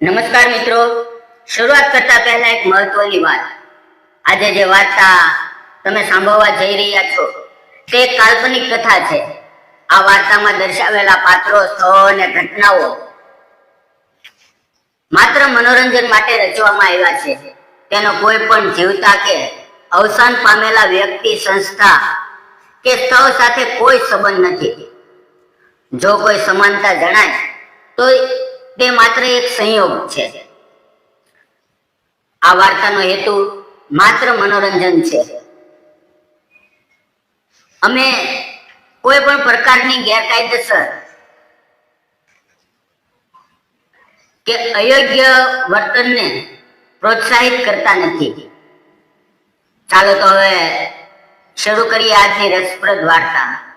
નમસ્કાર મિત્રો. શરૂઆત કરતા પહેલા એક મહત્વની વાત. આજે જે વાર્તા તમે સાંભળવા જઈ રહ્યા છો, તે કાલ્પનિક કથા છે. આ વાર્તામાં દર્શાવેલા પાત્રો, સ્થળો અને ઘટનાઓ માત્ર મનોરંજન માટે રચવામાં આવ્યા છે. તેનો કોઈ પણ જીવતા કે અવસાન પામેલા વ્યક્તિ, સંસ્થા કે સ્થળ સાથે કોઈ સંબંધ નથી. જો કોઈ સમાનતા જણાય, તો તે માત્ર એક સંયોગ છે. આ વાર્તાનો હેતુ માત્ર મનોરંજન છે. અમે કોઈ પણ પ્રકારની ગેરકાયદેસર કે અયોગ્ય વર્તનને પ્રોત્સાહિત કરતા નથી. ચાલો તો હવે શરૂ કરીએ આજની રસપ્રદ વાર્તા.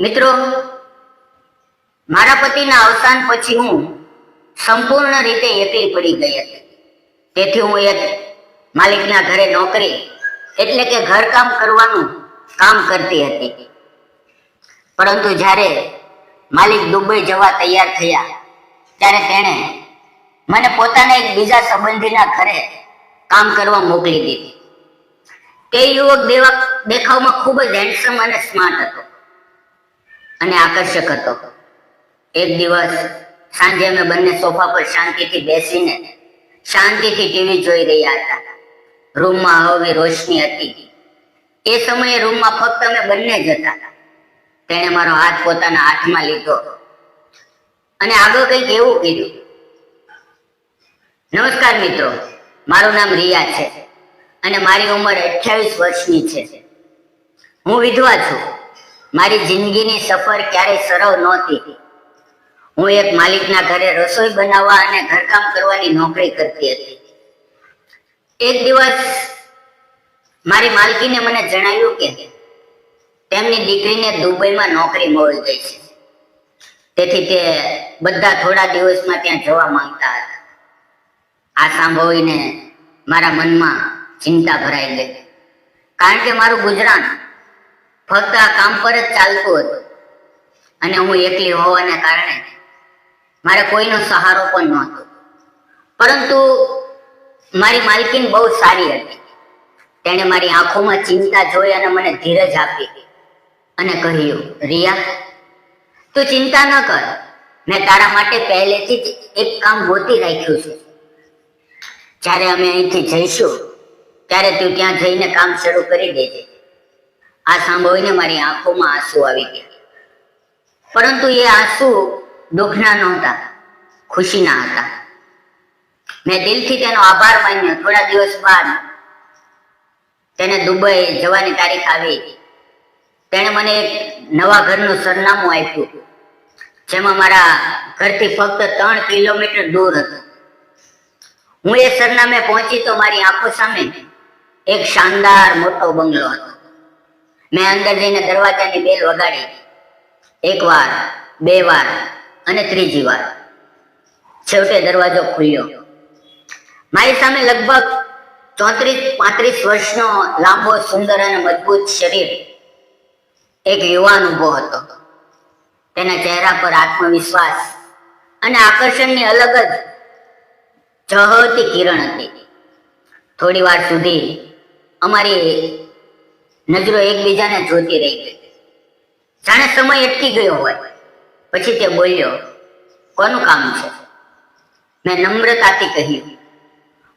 મિત્રો મારા પતિના અવસાન પછી હું સંપૂર્ણ રીતે એકલી પડી ગઈ હતી. તેથી હું એક માલિકના ઘરે નોકરી એટલે કે ઘરકામ કરવાનું કામ કરતી હતી. પરંતુ જ્યારે માલિક દુબઈ જવા તૈયાર થયા, ત્યારે તેણે મને પોતાના એક બીજા સંબંધીના ઘરે કામ કરવા મોકલી દીધી. તે યુવક દેવા દેખાવમાં ખૂબ જ હેન્ડસમ અને સ્માર્ટ હતો અને આકર્ષક હતો. એક દિવસ સાંજે અમે બંને સોફા પર શાંતિથી બેસીને શાંતિથી ટીવી જોઈ રહ્યા હતા. રૂમમાં હળવી રોશની હતી. એ સમયે રૂમમાં ફક્ત અમે બંને જ હતા. તેણે મારો હાથ પોતાના હાથમાં લીધો અને આગળ કંઈક એવું કીધું નમસ્કાર મિત્રો, મારું નામ રિયા છે અને મારી ઉંમર અઠ્યાવીસ વર્ષની છે. હું વિધવા છું. મારી જિંદગીની સફર ક્યારેય સરળ નહોતી. હું એક માલિકના ઘરે રસોઈ બનાવવા અને ઘરકામ કરવાની નોકરી કરતી હતી. એક દિવસ મારી માલકીને મને જણાવ્યું કે તેમની દીકરીને દુબઈમાં નોકરી મળી ગઈ છે. તેથી તે બધા થોડા દિવસમાં ત્યાં જવા માંગતા હતા. આ સાંભળીને મારા મનમાં ચિંતા ભરાઈ ગઈ. કારણ કે મારું ગુજરાન ફક્ત આ કામ પર જ ચાલતું હતું. અને હું એકલી હોવાને કારણે મારે કોઈનો સહારો પણ નહોતો. પરંતુ મારી માલકીન બહુ સારી હતી. તેણે મારી આંખોમાં ચિંતા જોઈ અને મને ધીરજ આપી અને કહ્યું, રિયા, તું ચિંતા ન કર. મેં તારા માટે પહેલેથી જ એક કામ ગોતી રાખ્યું છે. જ્યારે અમે અહીંથી જઈશું, ત્યારે તું ત્યાં જઈને કામ શરૂ કરી દેજે. આ સાંભળીને મારી આંખોમાં આંસુ આવી ગયા. પરંતુ એ આંસુ દુઃખના નહોતા, ખુશીના હતા. મેં દિલથી તેનો આભાર માન્યો. થોડા દિવસ બાદ તેને દુબઈ જવાની તારીખ આવી. તેણે મને એક નવા ઘરનું સરનામું આપ્યું, જેમાં મારા ઘરથી ફક્ત ત્રણ કિલોમીટર દૂર હતું. હું એ સરનામે પહોંચી તો મારી આંખો સામે એક શાનદાર મોટો બંગલો હતો. મેં અંદર જઈને દરવાજાની બેલ વગાડી. એક વાર બે વાર અને ત્રીજી વાર. છેવટે દરવાજો ખુલ્યો. મારી સામે લગભગ ચોત્રીસ પાંત્રીસ વર્ષનો લાંબો, સુંદર અને મજબૂત શરીર એક યુવાન ઊભો હતો. તેના ચહેરા પર આત્મવિશ્વાસ અને આકર્ષણની અલગ જ ઝળહળતી કિરણ હતી. થોડી વાર સુધી અમારી નજરો એકબીજાને જોતી રહી ગઈ. જાણે સમય અટકી ગયો હોય. પછી તે બોલ્યો, કોનું કામ છે? મેં નમ્રતાથી કહ્યું,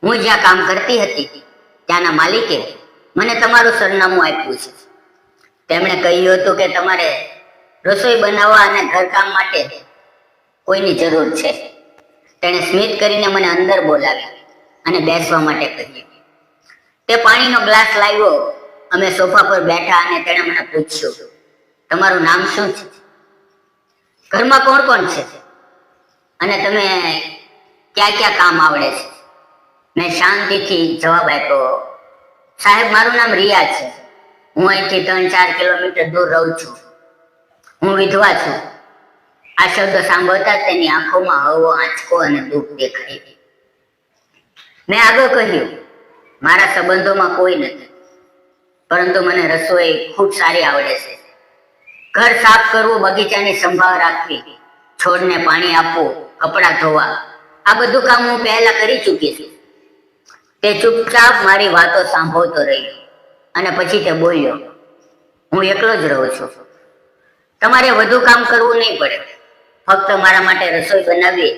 હું જ્યાં કામ કરતી હતી, ત્યાંના માલિકે મને તમારું સરનામું આપ્યું છે. તેમણે કહ્યું હતું કે તમારે રસોઈ બનાવવા અને ઘરકામ માટે કોઈની જરૂર છે. તેણે સ્મિત કરીને મને અંદર બોલાવી અને બેસવા માટે કહ્યું, તે પાણીનો ગ્લાસ લાવ્યો. અમે સોફા પર બેઠા અને તેણે મને પૂછ્યું, તમારું નામ શું છે? ઘરમાં કોણ કોણ છે? અને તમે ક્યાં ક્યાં કામ આવડે છે? મેં શાંતિથી જવાબ આપ્યો. સાહેબ, મારું નામ રિયા છે. હું અહીંથી ત્રણ ચાર કિલોમીટર દૂર રહું છું. હું વિધવા છું. આ શબ્દ સાંભળતા તેની આંખોમાં હવો આંચકો અને દુઃખ દેખાય મેં આગળ કહ્યું, મારા સંબંધોમાં કોઈ નથી. પરંતુ મને રસોઈ ખૂબ સારી આવડે છે. ઘર સાફ કરવું, બગીચાની સંભાળ રાખવી, છોડને પાણી આપવું, કપડાં ધોવા, આ બધું કામ હું પહેલા કરી ચૂકી છું. તે ચૂપચાપ મારી વાતો સાંભળતો રહ્યો અને પછી તે બોલ્યો, હું એકલો જ રહું છું. તમારે વધુ કામ કરવું નહીં પડે. ફક્ત મારા માટે રસોઈ બનાવી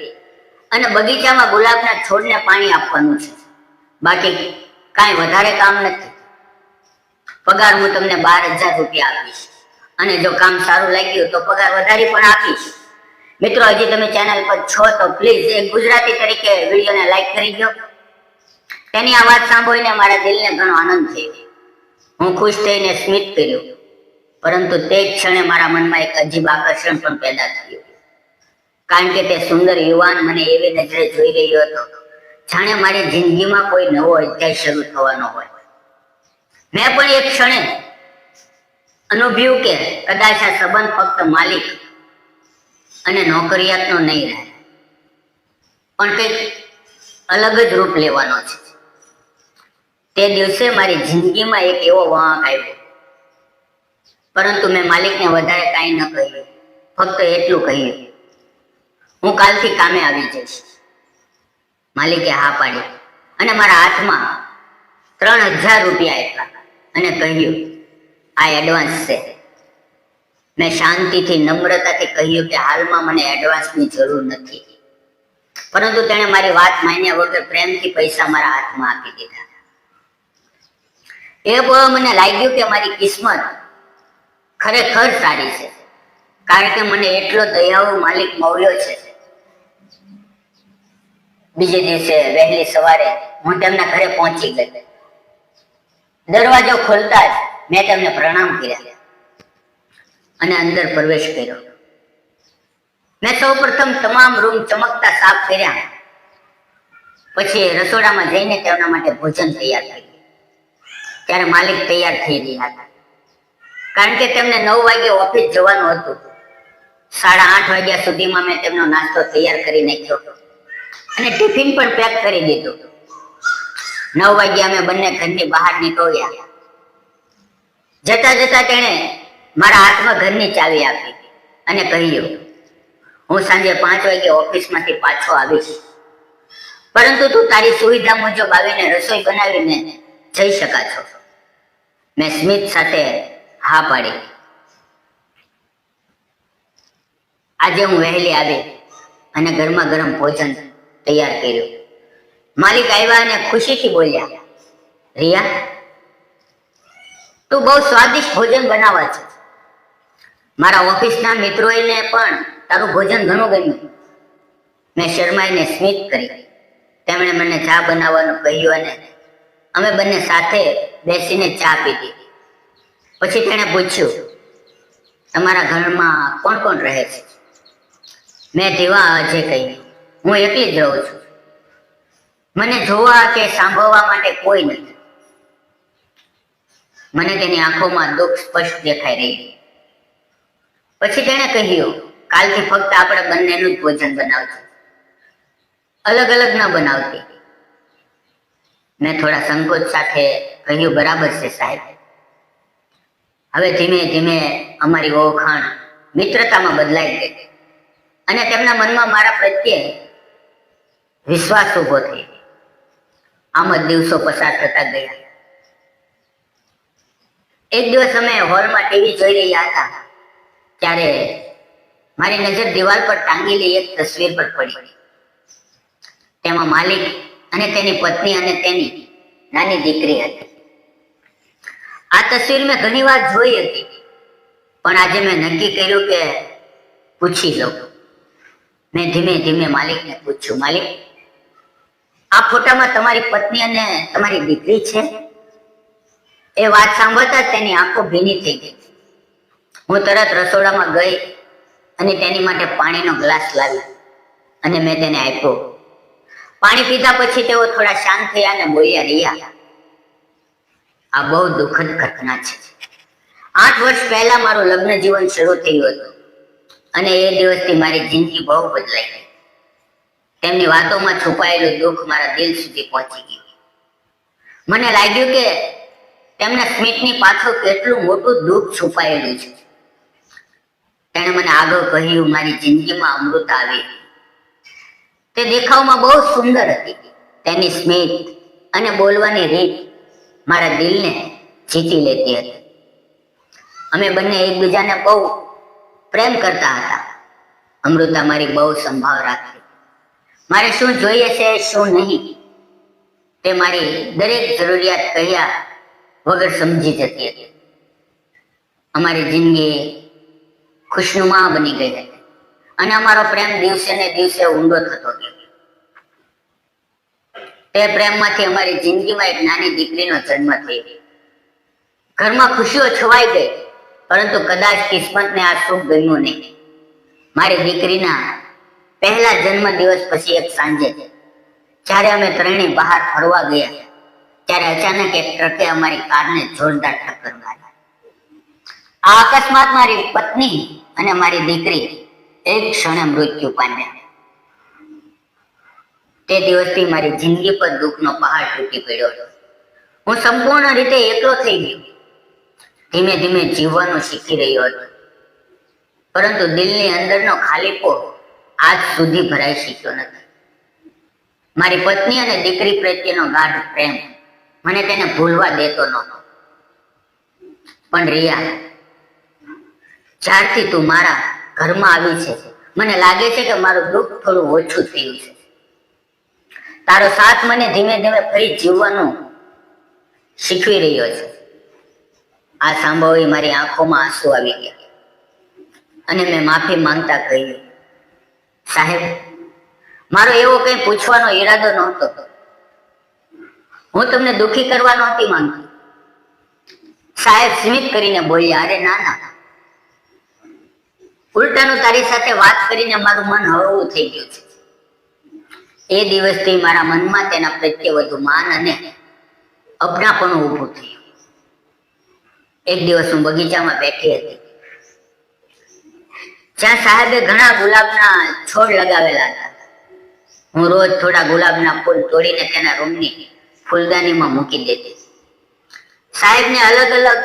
અને બગીચામાં ગુલાબના છોડને પાણી આપવાનું છે. બાકી કાંઈ વધારે કામ નથી. પગાર હું તમને બાર હજાર રૂપિયા આપીશ. અને જો કામ સારું લાગ્યું તો પગાર વધારી પણ આપીશ. મિત્રો, હજી તમે ચેનલ પર છો તો પ્લીઝ એક ગુજરાતી તરીકે વિડીયોને લાઈક કરી દો તેની આ વાત સાંભળીને મારા દિલને ઘણો આનંદ થયો હું ખુશ થઈને સ્મિત કર્યું. પરંતુ તે જ ક્ષણે મારા મનમાં એક અજીબ આકર્ષણ પણ પેદા થયું. કારણ કે તે સુંદર યુવાન મને એવી નજરે જોઈ રહ્યો હતો. જાણે મારી જિંદગીમાં કોઈ નવો અધ્યાય શરૂ થવાનો હોય. મેં પણ એક ક્ષણે અનુભવ્યું કે કદાચ આ સંબંધ ફક્ત માલિક અને નોકરિયાતનો નહીં રહે, પણ કંઈક અલગ જ રૂપ લેવાનો છે. તે દિવસે મારી જિંદગીમાં એક એવો વાંક આવ્યો. પરંતુ મેં માલિકને વધારે કાંઈ ન કહ્યું, ફક્ત એટલું કહ્યું, હું કાલથી કામે આવી જઈશ. માલિકે હા પાડી અને મારા હાથમાં ત્રણ હજાર રૂપિયા આપ્યા અને કહ્યું આ એડવાન્સ છે. મેં શાંતિથી, નમ્રતાથી કહ્યું કે હાલમાં મને એડવાન્સની જરૂર નથી. પરંતુ તેણે મારી વાત માન્યા વગર પ્રેમથી પૈસા મારા હાથમાં આપી દીધા. એ બહુ મને લાગ્યું કે મારી કિસ્મત ખરેખર સારી છે. કારણ કે મને એટલો દયાળુ માલિક મળ્યો છે. બીજે દિવસે વહેલી સવારે હું તેમના ઘરે પહોંચી ગઈ દરવાજો ખોલતા જ મેં તમને પ્રણામ કર્યા અને અંદર પ્રવેશ કર્યો. મેં સૌ પ્રથમ તમામ રૂમ ચમકતા સાફ કર્યા. પછી રસોડામાં જઈને તેમના માટે ભોજન તૈયાર કર્યું. ત્યારે માલિક તૈયાર થઈ રહ્યા હતા. કારણ કે તેમને નવ વાગે ઓફિસ જવાનું હતું. સાડા આઠ વાગ્યા સુધીમાં મેં તેમનો નાસ્તો તૈયાર કરી નાખ્યો અને ટિફિન પણ પેક કરી દીધું. નવ વાગ્યા અમે બંને ઘરની બહાર નીકળ્યા. જતા જતા તેણે મારા હાથમાં ઘરની ચાવી આપી અને કહ્યું, હું સાંજે પાંચ વાગે ઓફિસમાંથી પાછો આવીશ પરંતુ તું તારી સુવિધા મુજબ આવીને રસોઈ બનાવીને જઈ શકા મેં સ્મિત સાથે હા પાડી. આજે હું વહેલી આવી અને ગરમા ગરમ ભોજન તૈયાર કર્યું. માલિક આવ્યા અને ખુશીથી બોલ્યા, રિયા તું બહુ સ્વાદિષ્ટ ભોજન બનાવે છે. મારા ઓફિસના મિત્રોને પણ તારું ભોજન ઘણું ગમ્યું. મેં શર્માઈને સ્મિત કરી. તેમણે મને ચા બનાવવાનું કહ્યું અને અમે બંને સાથે બેસીને ચા પીધી પછી તેણે પૂછ્યું, તમારા ઘરમાં કોણ કોણ રહે છે? મેં ધીવા અજય કહ્યું, હું એકલી જ રહું છું. મને જોવા કે સાંભળવા માટે કોઈ નથી. મને તેની આંખોમાં દુઃખ સ્પષ્ટ દેખાઈ રહી પછી તેણે કહ્યું, કાલથી ફક્ત આપણે બંનેનું જ ભોજન બનાવજો. અલગ અલગ ન બનાવતી. મેં થોડા સંકોચ સાથે કહ્યું, બરાબર છે સાહેબ. હવે ધીમે ધીમે અમારી ઓળખાણ મિત્રતામાં બદલાઈ ગઈ અને તેમના મનમાં મારા પ્રત્યે વિશ્વાસ ઊભો થઈ આમ જ દિવસો પસાર થતા ગયા. એક દિવસ અમે હોલમાં ટીવી જોઈ રહ્યા હતા. ત્યારે મારી નજર દિવાલ પર ટાંગેલી એક તસવીર પર પડી. તેમાં માલિક અને તેની પત્ની અને તેની નાની દીકરી હતી. આ તસવીર મેં ઘણી વાર જોઈ હતી, પણ આજે મેં નક્કી કર્યું કે પૂછી લઉં. મેં ધીમે ધીમે માલિકને પૂછ્યું, માલિક, આ ફોટામાં તમારી પત્ની અને તમારી દીકરી છે? એ વાત સાંભળતા તેની આંખો ભીની થઈ ગઈ. હું તરત રસોડામાં ગઈ અને તેની માટે પાણીનો ગ્લાસ લાવી અને મેં તેને આપ્યો. પાણી પીધા પછી તેઓ થોડા શાંત થયા અને બોલ્યા રહ્યા આ બહુ દુઃખદ ઘટના છે. આઠ વર્ષ પહેલા મારું લગ્ન જીવન શરૂ થયું હતું અને એ દિવસથી મારી જિંદગી બહુ બદલાઈ ગઈ. તેમની વાતોમાં છુપાયેલું દુઃખ મારા દિલ સુધી પહોંચી ગયું. મને લાગ્યું કે તેમના સ્મિતની પાછળ કેટલું મોટું દુઃખ છુપાયેલું છે. તેણે મને આગળ કહ્યું, મારી જિંદગીમાં અમૃત આવી. તે દેખાવમાં બહુ સુંદર હતી. તેની સ્મિત અને બોલવાની રીત મારા દિલને જીતી લેતી હતી. અમે બંને એકબીજાને બહુ પ્રેમ કરતા હતા. અમૃતા મારી બહુ સંભાળ રાખતી મારે શું જોઈએ છે, શું નહીં, તે મારી દરેક જરૂરિયાત કહ્યા વગર સમજી જતી હતી. અમારી જિંદગી ખુશનુમા બની ગઈ હતી. અને અમારો પ્રેમ દિવસે ને દિવસે ઊંડો થતો ગયો. તે પ્રેમમાંથી અમારી જિંદગીમાં એક નાની દીકરીનો જન્મ થયો. ઘરમાં ખુશીઓ છવાઈ ગઈ, પરંતુ કદાચ કિસ્મતને આ સુખ ગમ્યું નહીં. મારી દીકરીના પહેલા જન્મ દિવસ પછી એક સાંજે, જ્યારે અમે ત્રણેય બહાર ફરવા ગયા. ત્યારે અચાનક એક ટ્રકે અમારી કારને જોરદાર ટક્કર મારી. આ અકસ્માત મારી પત્ની અને મારી દીકરી એક ક્ષણે મૃત્યુ પામ્યા. તે દિવસથી મારી જિંદગી પર દુઃખનો પહાડ તૂટી પડ્યો હતો. હું સંપૂર્ણ રીતે એકલો થઈ ગયો. ધીમે ધીમે જીવવાનું શીખી રહ્યો હતો. પરંતુ દિલની અંદરનો ખાલીપો આજ સુધી ભરાઈ શક્યો નથી. મારી પત્ની અને દીકરી પ્રત્યેનો ગાઢ પ્રેમ મને તેને ભૂલવા દેતો નહોતો પણ રિયા, જ્યારથી તું મારા ઘરમાં આવી છે, મને લાગે છે કે મારું દુઃખ થોડું ઓછું થયું છે. તારો સાથ મને ધીમે ધીમે ફરી જીવવાનું શીખવી રહ્યો છે. આ સાંભળી મારી આંખોમાં આંસુ આવી ગયા. અને મેં માફી માંગતા કહ્યું, સાહેબ, મારો એવો કઈ પૂછવાનો ઈરાદો નહોતો. હું તમને દુખી કરવા નહોતી માંગતી. સાહેબ સ્મિત કરીને બોલ્યા અરે ના ના. ઉલટાનું તારી સાથે વાત કરીને મારું મન હળવું થઈ ગયું છે. એ દિવસથી મારા મનમાં તેના પ્રત્યે વધુ માન અને અપનાપણું ઊભું થયું. એક દિવસ હું બગીચામાં બેઠી હતી. જ્યાં સાહેબે ઘણા ગુલાબના છોડ લગાવેલા હતા. હું રોજ થોડા ગુલાબના ફૂલ તોડીને તેના રૂમની ફૂલદાનીમાં મૂકી દેતી. સાહેબને અલગ અલગ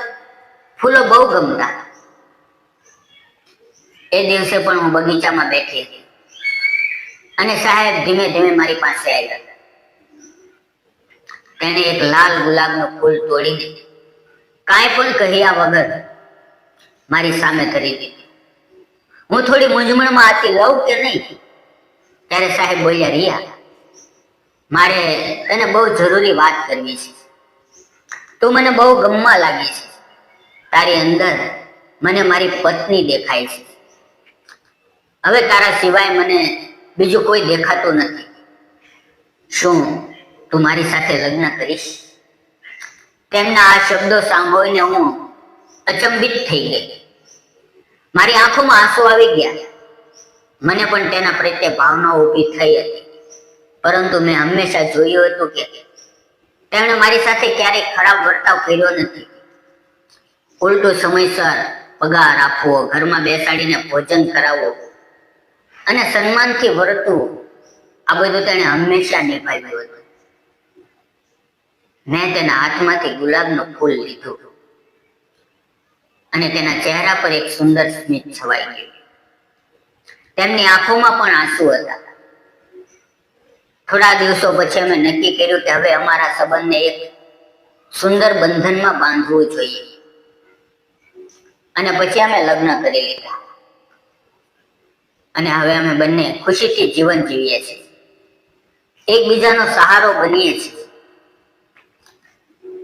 ફૂલો બહુ ગમતા. એ દિવસે પણ હું બગીચામાં બેઠી હતી. અને સાહેબ ધીમે ધીમે મારી પાસે આવ્યા. તેણે એક લાલ ગુલાબનું ફૂલ તોડીને કાંઈ પણ કહ્યા વગર મારી સામે કરી દીધી. હું થોડી મૂંઝવણમાં હતી, લઉં કે નહીં? ત્યારે સાહેબ બોલ્યા, રિયા મારે તને બહુ જરૂરી વાત કરવી છે. તું મને બહુ ગમવા લાગી છે. તારી અંદર મને મારી પત્ની દેખાય છે. હવે તારા સિવાય મને બીજું કોઈ દેખાતું નથી. શું તું મારી સાથે લગ્ન કરીશ? તેમના આ શબ્દો સાંભળીને હું અચંબિત થઈ ગઈ. મારી આંખોમાં આંસુ આવી ગયા. મને પણ તેના પ્રત્યે ભાવના ઊભી થઈ હતી. પરંતુ મેં હંમેશા જોયું હતું કે તેમણે મારી સાથે ક્યારેય ખરાબ વર્તાવ કર્યો નથી. ઉલટો સમયસર પગાર આપવો, ઘરમાં બેસાડીને ભોજન કરાવવું અને સન્માનથી વર્તવું, આ બધું તેણે હંમેશા નિભાવ્યું હતું. મેં તેના હાથમાંથી ગુલાબનું ફૂલ લીધું અને તેના ચહેરા પર એક સુંદર સ્મિત છવાઈ ગયું. તેમની આંખોમાં પણ આંસુ હતા. થોડા દિવસો પછી અમે નક્કી કર્યું કે હવે અમારા સંબંધને એક સુંદર બંધનમાં બાંધવું જોઈએ. અને પછી અમે લગ્ન કરી લીધા. અને હવે અમે બંને ખુશીથી જીવન જીવીએ છીએ. એકબીજાનો સહારો બનીએ છીએ.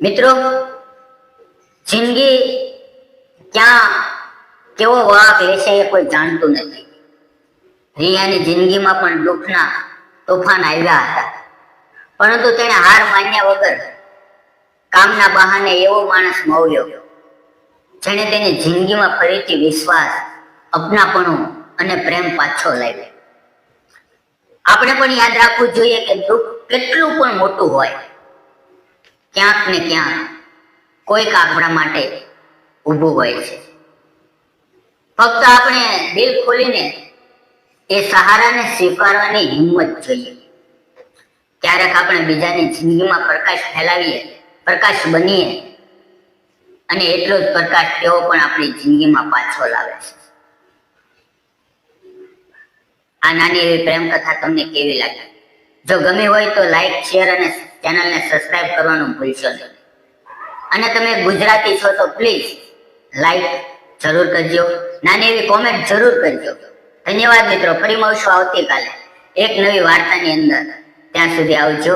મિત્રો, જિંદગી ક્યાં કેવો વાક લેશે એ કોઈ જાણતું નથી. રિયાની જિંદગીમાં પણ દુઃખના તોફાન આવ્યા હતા. પરંતુ તેણે હાર માન્યા વગર કામના બહાને એવો માણસ મળ્યો, જેણે તેની જિંદગીમાં ફરીથી વિશ્વાસ, અપનાપણું અને પ્રેમ પાછો લાવ્યો. આપણે પણ યાદ રાખવું જોઈએ કે દુઃખ કેટલું પણ મોટું હોય, ક્યાંક ને ક્યાંક કોઈક આપણા માટે ઊભું હોય છે. ફક્ત આપણે દિલ ખોલીને એ સહારાને સ્વીકારવાની હિંમત જોઈએ. ક્યારેક આપણે બીજાની જિંદગીમાં પ્રકાશ ફેલાવીએ, પ્રકાશ બનીએ અને એટલો જ પ્રકાશ તેઓ પણ આપણી જિંદગીમાં પાછો લાવે છે. આ નાની એવી પ્રેમ કથા તમને કેવી લાગી? જો ગમી હોય તો લાઈક શેર અને ચેનલને સબસ્ક્રાઇબ કરવાનું ભૂલશો નહીં. અને તમે ગુજરાતી છો તો પ્લીઝ લાઈક જરૂર કરજો. નાની એવી કોમેન્ટ જરૂર કરજો. ધન્યવાદ મિત્રો, ફરી મળશું આવતીકાલે. એક નવી વાર્તાની અંદર. ત્યાં સુધી આવજો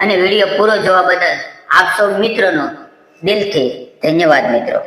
અને વીડિયો પૂરો જોવા બદલ આપ સૌ મિત્રોનો દિલથી ધન્યવાદ મિત્રો.